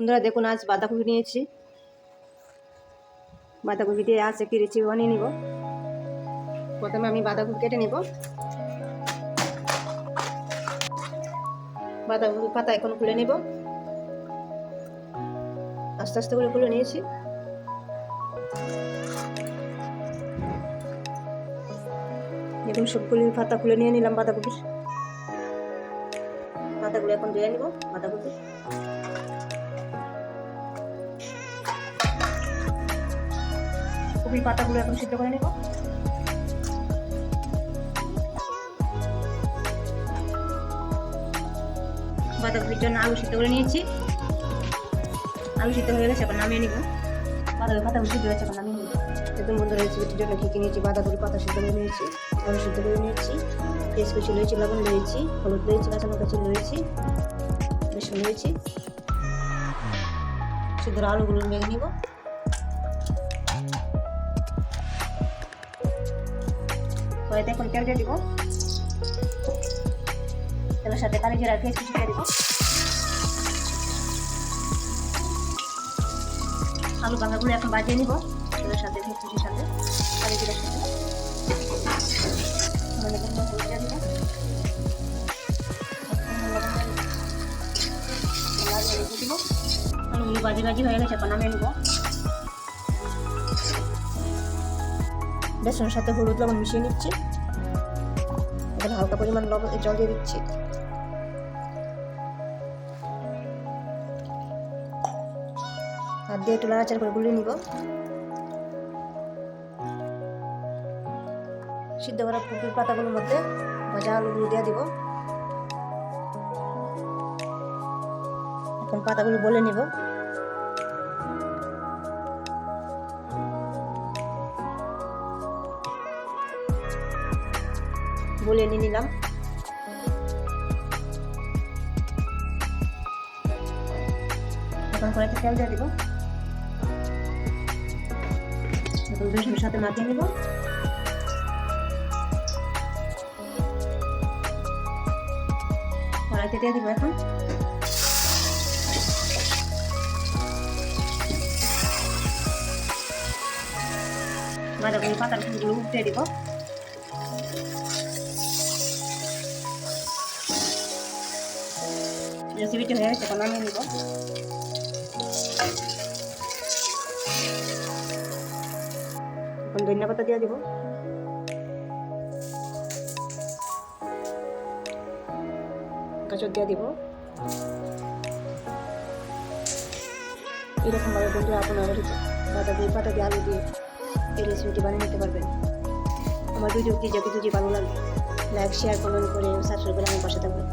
বন্ধুরা, দেখুন, আজ বাঁধাকপি নিয়েছি। বাঁধাকপি দিয়ে আছে কি রেসিপি বানিয়ে নিব। প্রথমে আমি বাঁধাকপি কেটে নিব। বাঁধাকপি পাতা এখন খুলে নিব। আস্তে আস্তে করে খুলে নিয়েছি। দেখুন, সবগুলি পাতা খুলে নিয়ে নিলাম বাঁধাকপির। পাতাগুলো এখন ধুয়ে নিব বাঁধাকপি কপির পাতাগুলো এখন সিদ্ধ করে নেব। বাঁধাকপির জন্য আলু সিদ্ধ করে নিয়েছি। আলু সিদ্ধ হয়ে গেছে, এখন নামিয়ে নিব। বাঁধাকপি পাতাগুলো সিদ্ধ হয়েছে, এখন নামিয়ে নিব। দেখুন বন্ধুরা রেসিপিটির জন্য কী নিয়েছি বাঁধাকপি পাতা সিদ্ধ করে নিয়েছি, আলু সিদ্ধ করে নিয়েছি। পেঁয়াজ কুচি রয়েছে, লবণ লয়েছি হলুদ লয়েছি কাঁচা লঙ্কা চিনি লয়েছি বেসন সিদ্ধ আলুগুলো মেঘে নিব। কড়াইতে এখন তেল দিয়ে দিব। তেলের সাথে কালি জিরা পেঁয়াজ কুচি দিয়ে দিব। আলু ভাঙাগুলো এখন বাজিয়ে নিব। তেলের সাথে পেঁয়াজ কুচির সাথে কালি জিরার সাথে আলুগুলো বাজি বাজি হয়ে গেছে, এখন নামিয়ে নিব। বেসনের সাথে হলুদ লবণ মিশিয়ে নিচ্ছি। এখানে হালকা পরিমাণ লবণ জল দিয়ে দিচ্ছি। হাত দিয়ে একটু করে গুলিয়ে নিব। সিদ্ধ করা পুকুর পাতাগুলোর মধ্যে ভাজা আলুগুলো দিয়ে দিব। এখন পাতাগুলো বলে নিব। বলে নিয়ে নিলাম। এখন কড়াইতে তেল দিয়ে দিব। এখন বেসনের সাথে মাখিয়ে নিব। কড়াইতে দিয়ে দিব এখন। বাঁধাকপি পাতার ফুলগুলো উঠে দিব। রেসিপিটি হয়ে গেছে এখন নামিয়ে নিব এখন ধনিয়া পাতা দিয়ে দিব গাজর দিয়ে দিব এরকমভাবে বন্ধু আপনারা বাঁধাকপি পাতা দিয়ে আলু দিয়ে এই রেসিপিটি বানিয়ে নিতে পারবেন আমার ভিডিওটি যদি যদি ভালো লাগে লাইক শেয়ার কমেন্ট করে সাবস্ক্রাইব করে আমার পাশে থাকবেন